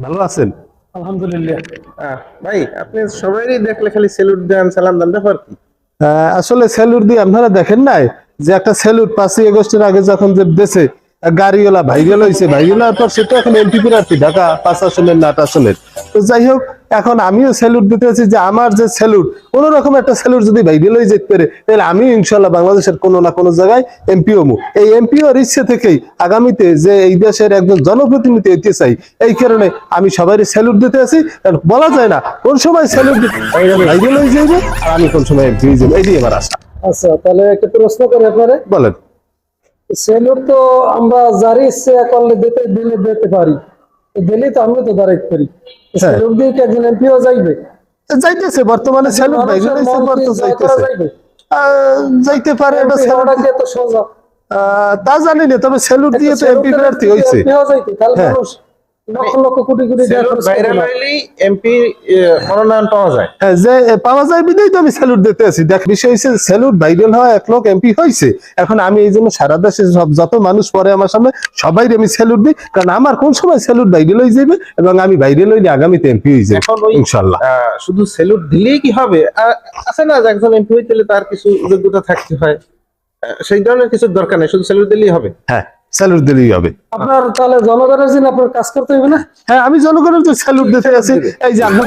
ভালো আছেন? আলহামদুলিল্লাহ। ভাই আপনি সবাই দেখলে খালি সেলুট দেন সালাম দেন ব্যাপার কি? আহ, আসলে স্যালুট দিয়ে আপনারা দেখেন নাই যে একটা স্যালুট পাঁচই আগস্টের আগে যখন যে দেশে গাড়িওয়ালা ভাইরাল হয়েছে ভাইরাল হওয়ার পর সেটা এখন এমপি প্রার্থী ঢাকা পাঁচ আসনের নাট আট আসনের। তো যাই হোক এখন আমিও স্যালুট দিতেছি যে আমার যে স্যালুট কোন রকম একটা স্যালুট যদি ভাইরাল হয়ে যেতে পারে তাহলে আমি ইনশাল্লাহ বাংলাদেশের কোনো না কোনো জায়গায় এমপি হমু এই এমপি ওর ইচ্ছে থেকেই আগামীতে যে এই দেশের একজন জনপ্রতিনিধি হইতে চাই এই কারণে আমি সবাই স্যালুট দিতে আছি। বলা যায় না কোন সময় স্যালুট ভাইরাল হয়ে যাবে আর আমি কোন সময় এমপি যাব এটাই আমার আশা। আচ্ছা তাহলে একটা প্রশ্ন করে আপনারে। বলেন। সেলুট তো আমরা যারই ইচ্ছে করলে দিতে দিলে দিতে পারি। দিলে তো আমরা তো দাঁড়াইতে পারি। সেলুট দিয়ে কি একজন এমপিও যাইবে? যাইতেছে বর্তমানে হয়েছে পর তো যাইতেছে আহ, যাইতে পারে এটা স্যালুট এত সোজা তা জানি না তবে সেলুট দিয়ে তো এমপি প্রার্থী হয়েছে তাহলে হ্যাঁ। মানুষ লক্ষ লক্ষ কোটি এমপি মনোনয়ন পাওয়া যায়। হ্যাঁ, যে পাওয়া যায় বিদায় তো আমি স্যালুট দিতে আছি। দেখ বিষয় হচ্ছে স্যালুট ভাইরাল হওয়া এক লোক এমপি হয়েছে এখন আমি এই জন্য সারা দেশে সব যত মানুষ পরে আমার সামনে সবাই আমি স্যালুট দিই। কারণ আমার কোন সময় স্যালুট ভাইরাল হয়ে যাবে এবং আমি ভাইরাল হইলে আগামীতে এমপি হয়ে যাবে ইনশাল্লাহ। আহ, শুধু সেলুট দিলেই কি হবে? আহ, আছে না যে একজন এমপি হইতে তার কিছু যোগ্যতা থাকতে হয়? সেই ধরনের কিছু দরকার নেই শুধু সেলুট দিলেই হবে? হ্যাঁ। স্যালুট দিলেই হবে। আপনার তাহলে জনগণের জন্য আপনার কাজ করতে হবে না? হ্যাঁ আমি জনগণের তো স্যালুট দিতে আছি। এই যে আপনার